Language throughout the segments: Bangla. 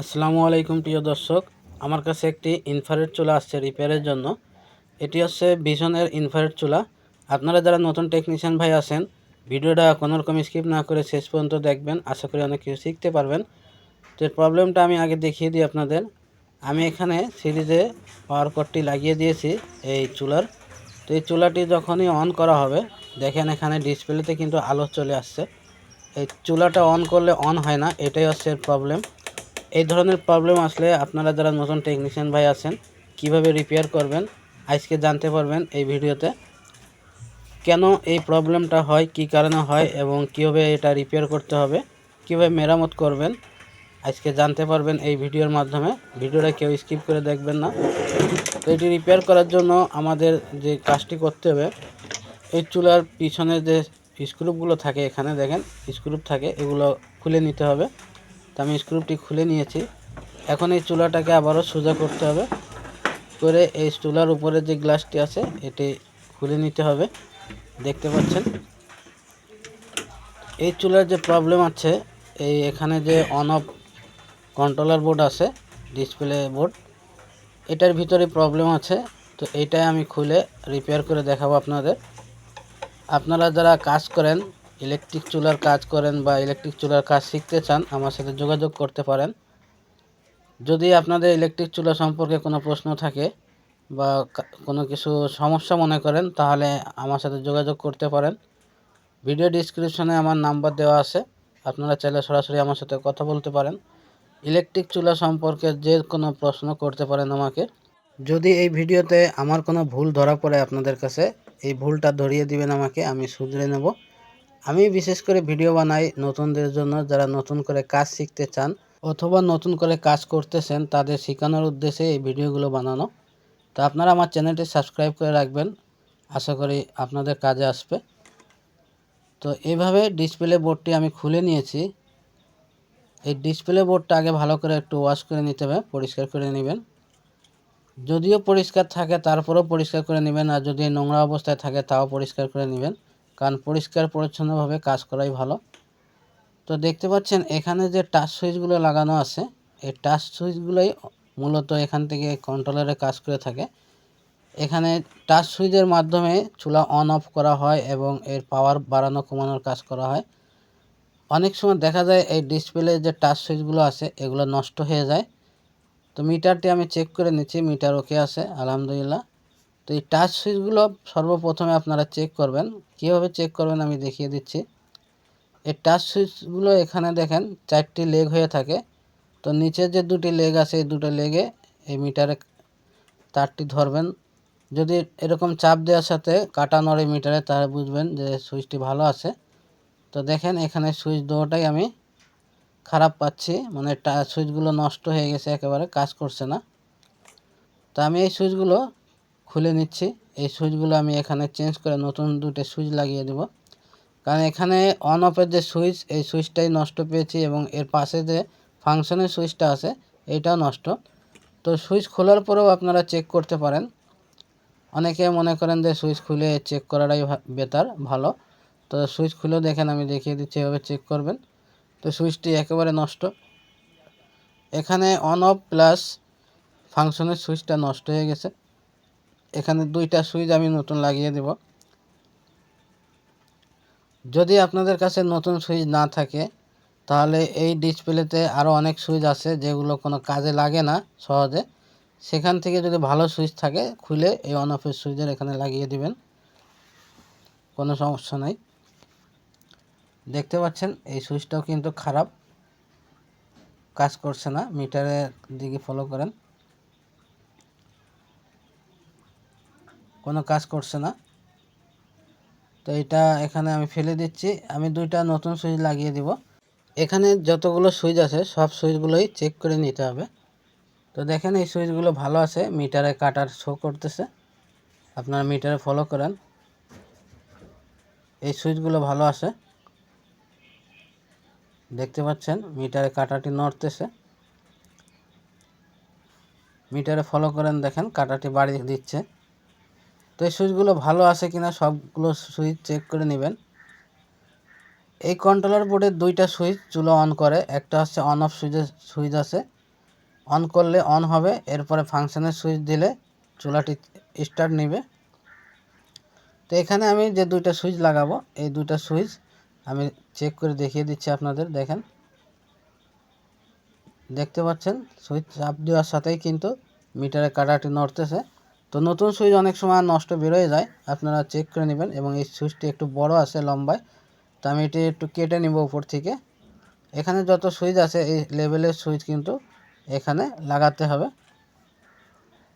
আসসালামু আলাইকুম প্রিয় দর্শক, আমার কাছে একটি ইনফ্রারেড চুলা আসছে রিপেয়ারের জন্য। এটি হচ্ছে ভিশনের ইনফ্রারেড চুলা। আপনারা যারা নতুন টেকনিশিয়ান ভাই আছেন, ভিডিওটা কোনো রকম স্কিপ না করে শেষ পর্যন্ত দেখবেন। আশা করি অনেক কিছু শিখতে পারবেন। তো প্রবলেমটা আমি আগে দেখিয়ে দিই আপনাদের। আমি এখানে সিরিজে পাওয়ার কটটি লাগিয়ে দিয়েছি এই চুলার। তো এই চুলাটি যখনই অন করা হবে, দেখেন এখানে ডিসপ্লেতে কিন্তু আলো চলে আসছে। এই চুলাটা অন করলে অন হয় না, এটাই হচ্ছে প্রবলেম এই ধরনের প্রবলেম আসলে আপনারা যারা নতুন টেকনিশিয়ান ভাই আছেন, কীভাবে রিপেয়ার করবেন, আজকে জানতে পারবেন এই ভিডিওতে। কেন এই প্রবলেমটা হয়, কি কারণে হয় এবং কীভাবে এটা রিপেয়ার করতে হবে, কীভাবে মেরামত করবেন, আজকে জানতে পারবেন এই ভিডিওর মাধ্যমে। ভিডিওটা কেউ স্কিপ করে দেখবেন না। তো এটি রিপেয়ার করার জন্য আমাদের যে কাজটি করতে হবে, এই চুলার পিছনে যে স্ক্রুপগুলো থাকে এখানে দেখেন স্ক্রুপ থাকে, এগুলো খুলে নিতে হবে। তো আমি স্ক্রুপটি খুলে নিয়েছি। এখন এই চুলাটাকে আবারও সোজা করতে হবে। করে এই চুলার উপরে যে গ্লাসটি আছে, এটি খুলে নিতে হবে। দেখতে পাচ্ছেন? এই চুলার যে প্রবলেম আছে, এই এখানে যে অন অফ কন্ট্রোলার বোর্ড আছে ডিসপ্লে বোর্ড এটার ভিতরে প্রবলেম আছে। তো এইটাই আমি খুলে রিপেয়ার করে দেখাবো আপনাদের। আপনারা যারা কাজ করেন ইলেকট্রিক চুলার কাজ করেন বা ইলেকট্রিক চুলার কাজ শিখতে চান, আমার সাথে যোগাযোগ করতে পারেন। যদি আপনাদের ইলেকট্রিক চুলা সম্পর্কে কোনো প্রশ্ন থাকে বা কোনো কিছু সমস্যা মনে করেন, তাহলে আমার সাথে যোগাযোগ করতে পারেন। ভিডিও ডিসক্রিপশনে আমার নাম্বার দেওয়া আছে, আপনারা চাইলে সরাসরি আমার সাথে কথা বলতে পারেন। ইলেকট্রিক চুলা সম্পর্কে যে কোনো প্রশ্ন করতে পারেন আমাকে। যদি এই ভিডিওতে আমার কোনো ভুল ধরা পড়ে আপনাদের কাছে, এই ভুলটা ধরিয়ে দিবেন আমাকে, আমি শুধরে নেব। আমি বিশেষ করে ভিডিও বানাই নতুনদের জন্য, যারা নতুন করে কাজ শিখতে চান অথবা নতুন করে কাজ করতেছেন, তাদের শেখানোর উদ্দেশ্যে এই ভিডিওগুলো বানানো। তো আপনারা আমার চ্যানেলটি সাবস্ক্রাইব করে রাখবেন। আশা করি আপনাদের কাজে আসবে। তো এইভাবে ডিসপ্লে বোর্ডটি আমি খুলে নিয়েছি। এই ডিসপ্লে বোর্ডটা আগে ভালো করে একটু ওয়াশ করে নিতে হবে, পরিষ্কার করে নেবেন। যদিও পরিষ্কার থাকে, তারপরেও পরিষ্কার করে নেবেন, আর যদি নোংরা অবস্থায় থাকে, তাও পরিষ্কার করে নেবেন। কারণ পরিষ্কার পরিচ্ছন্নভাবে কাজ করাই ভালো। তো দেখতে পাচ্ছেন, এখানে যে টাচ সুইচগুলো লাগানো আছে, এই টাচ সুইচগুলোই মূলত এখান থেকে কন্ট্রোলারে কাজ করে থাকে। এখানে টাচ সুইচের মাধ্যমে চুলা অন অফ করা হয় এবং এর পাওয়ার বাড়ানো, কমানোর কাজ করা হয়। অনেক সময় দেখা যায় এই ডিসপ্লে যে টাচ সুইচগুলো আছে, এগুলো নষ্ট হয়ে যায়। তো মিটারটি আমি চেক করে নিচ্ছি মিটার ওকে আছে, আলহামদুলিল্লাহ। তো এই টাচ সুইচগুলো সর্বপ্রথমে আপনারা চেক করবেন। কীভাবে চেক করবেন আমি দেখিয়ে দিচ্ছি। এই টাচ সুইচগুলো এখানে দেখেন, চারটি লেগ হয়ে থাকে। তো নিচে যে দুটি লেগ আছে, এই দুটো লেগে এই মিটারে তারটি ধরবেন। যদি এরকম চাপ দেওয়ার সাথে কাটা নড়ে মিটারে তাহলে বুঝবেন যে সুইচটি ভালো আছে। তো দেখেন, এখানে সুইচ দুটোটাই আমি খারাপ পাচ্ছি। মানে সুইচগুলো নষ্ট হয়ে গেছে, একেবারে কাজ করছে না। তো আমি এই সুইচগুলো খুলে নিচ্ছি। এই সুইচগুলো আমি এখানে চেঞ্জ করে নতুন দুটো সুইচ লাগিয়ে দেব। কারণ এখানে অন অফের যে সুইচ, এই সুইচটাই নষ্ট পেয়েছি এবং এর পাশে যে ফাংশনের সুইচটা আছে এইটাও নষ্ট। তো সুইচ খোলার পরেও আপনারা চেক করতে পারেন। অনেকে মনে করেন যে সুইচ খুলে চেক করাটাই বেটার ভালো। তো সুইচ খুলেও দেখেন, আমি দেখিয়ে দিচ্ছি, এভাবে চেক করবেন। তো সুইচটি একেবারে নষ্ট। এখানে অন অফ প্লাস ফাংশনের সুইচটা নষ্ট হয়ে গেছে। এখানে দুইটা সুইচ আমি নতুন লাগিয়ে দেব। যদি আপনাদের কাছে নতুন সুইচ না থাকে, তাহলে এই ডিসপ্লেতে আরও অনেক সুইচ আছে যেগুলো কোনো কাজে লাগে না সহজে। সেখান থেকে যদি ভালো সুইচ থাকে, খুলে এই অন অফের সুইচের এখানে লাগিয়ে দিবেন। কোনো সমস্যা নাই। দেখতে পাচ্ছেন, এই সুইচটাও কিন্তু খারাপ। কাজ করছে না, মিটারের দিকে ফলো করেন। কোনো কাজ করছে না। তো এটা এখানে আমি ফেলে দিচ্ছি। আমি দুইটা নতুন সুইচ লাগিয়ে দিব। এখানে যতগুলো সুইচ আছে, সব সুইচগুলোই চেক করে নিতে হবে। তো দেখেন, এই সুইচগুলো ভালো আছে। মিটারে কাটার শো করতেছে। আপনারা মিটারে ফলো করেন। এই সুইচগুলো ভালো আছে। দেখতে পাচ্ছেন, মিটারে কাটাটি নড়তেছে। মিটারে ফলো করেন, দেখেন, কাটাটি বাড়ি দিচ্ছে। তো এই সুইচগুলো ভালো আছে কিনা সবগুলো সুইচ চেক করে নেবেন। এই কন্ট্রোলার বোর্ডের দুইটা সুইচ চুলো অন করে, একটা হচ্ছে অন অফ সুইচের সুইচ আছে। অন করলে অন হবে, এরপরে ফাংশনের সুইচ দিলে চুলাটি স্টার্ট নেবে। তো এখানে আমি যে দুইটা সুইচ লাগাবো, এই দুইটা সুইচ আমি চেক করে দেখিয়ে দিচ্ছি আপনাদের, দেখেন। দেখতে পাচ্ছেন, সুইচ চাপ দেওয়ার সাথেই কিন্তু মিটারে কাটাটি নড়তেছে। তো নতুন সুইচ অনেক সময় নষ্ট বেরোয় যায়, আপনারা চেক করে নেবেন এবং এই সুইচটি একটু বড় আছে লম্বায়, তো আমি এটি একটু কেটে নিব উপর থেকে। এখানে যত সুইচ আছে, এই লেভেলের সুইচ কিন্তু এখানে লাগাতে হবে।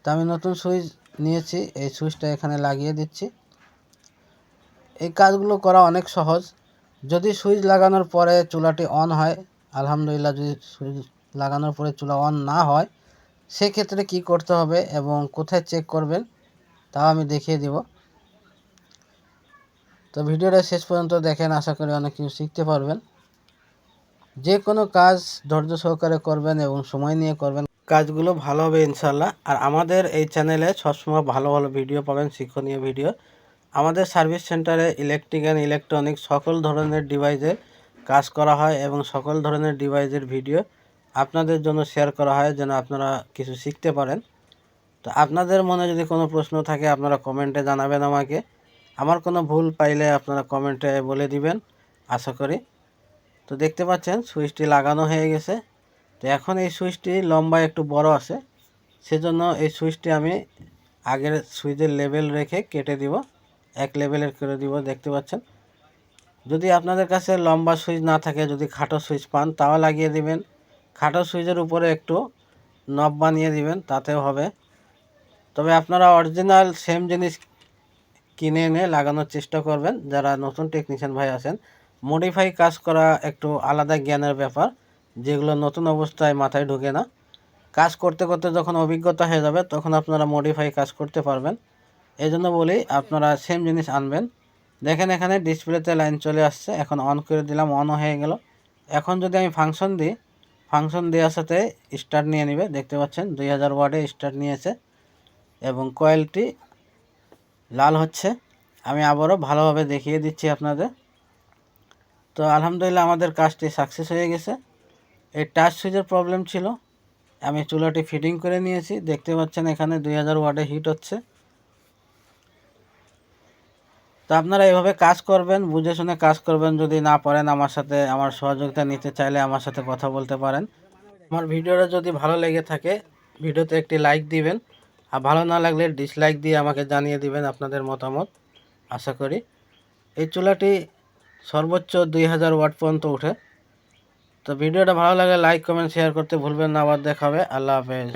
তো আমি নতুন সুইচ নিয়েছি, এই সুইচটা এখানে লাগিয়ে দিচ্ছি। এই কাজগুলো করা অনেক সহজ। যদি সুইচ লাগানোর পরে চুলাটি অন হয়, আলহামদুলিল্লাহ যদি সুইচ লাগানোর পরে চুলা অন না হয় সেক্ষেত্রে কি করতে হবে এবং কোথায় চেক করবেন, তাও আমি দেখিয়ে দিব। তো ভিডিওটা শেষ পর্যন্ত দেখেন, আশা করি অনেক কিছু শিখতে পারবেন। যে কোনো কাজ ধৈর্য সহকারে করবেন এবং সময় নিয়ে করবেন। কাজগুলো ভালো হবে ইনশাল্লাহ আর আমাদের এই চ্যানেলে সবসময় ভালো ভালো ভিডিও পাবেন, শিক্ষণীয় ভিডিও। আমাদের সার্ভিস সেন্টারে ইলেকট্রিক অ্যান্ড ইলেকট্রনিক সকল ধরনের ডিভাইসের কাজ করা হয় এবং সকল ধরনের ডিভাইসের ভিডিও আপনাদের জন্য শেয়ার করা হয় যেন আপনারা কিছু শিখতে পারেন। তো আপনাদের মনে যদি কোনো প্রশ্ন থাকে, আপনারা কমেন্টে জানাবেন আমাকে। আমার কোনো ভুল পাইলে আপনারা কমেন্টে বলে দিবেন, আশা করি। তো দেখতে পাচ্ছেন, সুইচটি লাগানো হয়ে গেছে। তো এখন এই সুইচটি লম্বা একটু বড় আছে, সেজন্য এই সুইচটি আমি আগের সুইচের লেভেল রেখে কেটে দিব, এক লেভেলের করে দিব, দেখতে পাচ্ছেন। যদি আপনাদের কাছে লম্বা সুইচ না থাকে, যদি খাটো সুইচ পান, তাও লাগিয়ে দিবেন। খাটো সুইচের উপরে একটু নব বানিয়ে দিবেন, তাতেও হবে। তবে আপনারা অরিজিনাল সেম জিনিস কিনে এনে লাগানোর চেষ্টা করবেন। যারা নতুন টেকনিশিয়ান ভাই আছেন মডিফাই কাজ করা একটু আলাদা জ্ঞানের ব্যাপার, যেগুলো নতুন অবস্থায় মাথায় ঢুকে না। কাজ করতে করতে যখন অভিজ্ঞতা হয়ে যাবে, তখন আপনারা মডিফাই কাজ করতে পারবেন। এই জন্য বলি, আপনারা সেম জিনিস আনবেন। দেখেন এখানে ডিসপ্লেতে লাইন চলে আসছে, এখন অন করে দিলাম অনও হয়ে গেল। এখন যদি আমি ফাংশন দিই ফাংশন দেওয়ার সাথে স্টার্ট নিয়ে নেবে। দেখতে পাচ্ছেন, দুই হাজার ওয়ার্ডে স্টার্ট নিয়েছে এবং কয়েলটি লাল হচ্ছে। আমি আবারও ভালোভাবে দেখিয়ে দিচ্ছি আপনাদের। তো আলহামদুলিল্লাহ আমাদের কাজটি সাকসেস হয়ে গেছে। এই টাচ সুইচের প্রবলেম ছিল। আমি চুলাটি ফিটিং করে নিয়েছি। দেখতে পাচ্ছেন এখানে দুই হাজার ওয়ার্ডে হিট হচ্ছে। তো আপনারা এভাবে কাজ করবেন, বুঝে শুনে কাজ করবেন। যদি না পারেন আমার সাথে, আমার সহযোগিতা নিতে চাইলে আমার সাথে কথা বলতে পারেন। আমার ভিডিওটা যদি ভালো লেগে থাকে, ভিডিওতে একটি লাইক দিবেন। আর ভালো না লাগলে ডিসলাইক দিয়ে আমাকে জানিয়ে দিবেন আপনাদের মতামত। আশা করি। এই চুলাটি সর্বোচ্চ দুই হাজার ওয়াট পর্যন্ত উঠে তো ভিডিওটা ভালো লাগলে লাইক কমেন্ট শেয়ার করতে ভুলবেন না। আবার দেখাবে আল্লাহ হাফেজ।